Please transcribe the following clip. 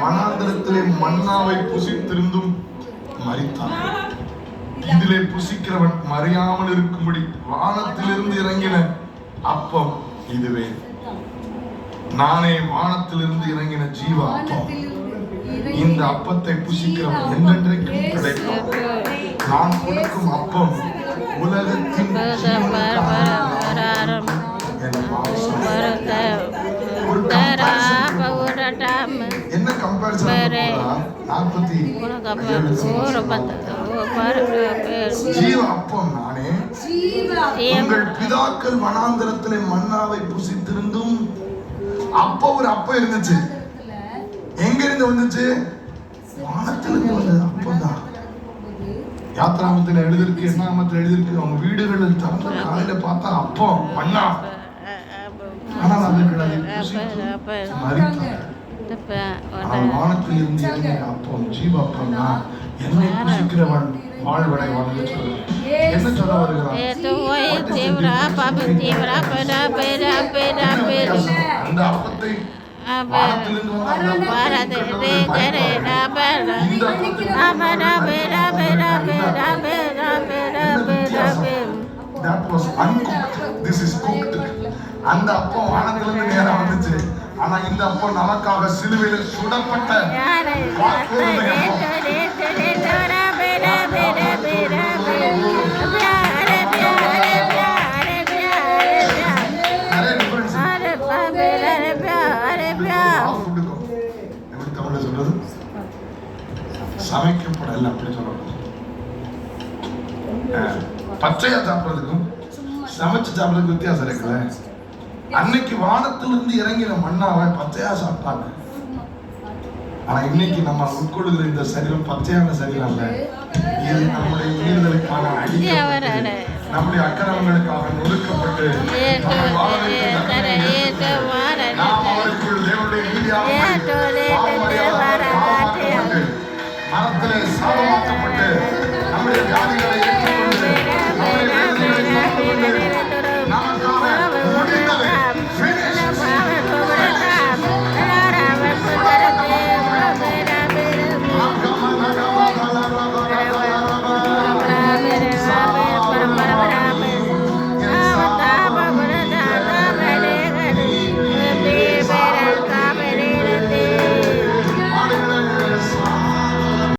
வனாந்திரத்திலே மன்னாவை புசித்திருந்தும் மரித்தார்கள் இதிலே புசிக்கிறவன் மறியாமல் இருக்கும்படி வானத்திலிருந்து இறங்கின அப்பம் இதுவே. நானே வானத்திலிருந்து இறங்கின ஜீவ அப்பம். இந்த அப்பத்தை புசிக்கிறவன் என்றென்றைக்கும் கிடைக்கும். நான் கொடுக்கும் அப்பம் உலகத்தின் ஜீவனுக்கான என் மாம்சம். ஒரு comparison என்ன கம்பேரிசன் நாற்பத்தி ஜீவ அப்பம் நானே. உங்கள் பிதாக்கள் வனாந்தரத்திலே மன்னாவை புசித்திருந்தும் அப்ப ஒரு அப்பம் இருந்துச்சு. எங்க இருந்து வந்துச்சு? வானத்திலிருந்து வந்தது அப்பம் தான் யாத்ராமத்தில் எழுதிருக்கு எண்ணாமத்தில் எழுதிருக்கு அவங்க வீடுகளில் திறந்த காலையில பார்த்தா அப்பம் மண்ணா ஆனால் அவர்கள் அதை மரித்தார்கள் ஆனால் வானத்தில் இருந்து இறங்கிய அப்பம் ஜீவ அப்பம் தான் என்னை புசிக்கிறவன் வாழ்வடைவான். என்ன சொல்ல வருகிறான் அந்த அப்பத்தை வானத்திலிருந்து that was uncooked this is cooked அந்த அப்பம் வானத்திலிருந்து நேரா வந்துச்சு ஆனா இந்த அப்பம் நமக்காக சிலுவையில் சுடப்பட்ட சமைக்கப்படல அப்படி சொல்லணும் பச்சையா சாப்பிடுறதுக்கும் சமைச்சு சாப்பிடுறதுக்கு வித்தியாசம் இருக்குல்ல அன்னைக்கு வானத்திலிருந்து இறங்கின மண்ணாவை பச்சையா சாப்பிட்டாங்க. ஆனா இன்னைக்கு நம்ம உட்கொள்ளுகிற இந்த சரீரம் பச்சையான சரீரம் அல்ல. இது நம்முடைய மீறுதலுக்காக அடிக்கப்பட்டு நம்முடைய அக்கிரமங்களுக்காக நொறுக்கப்பட்டு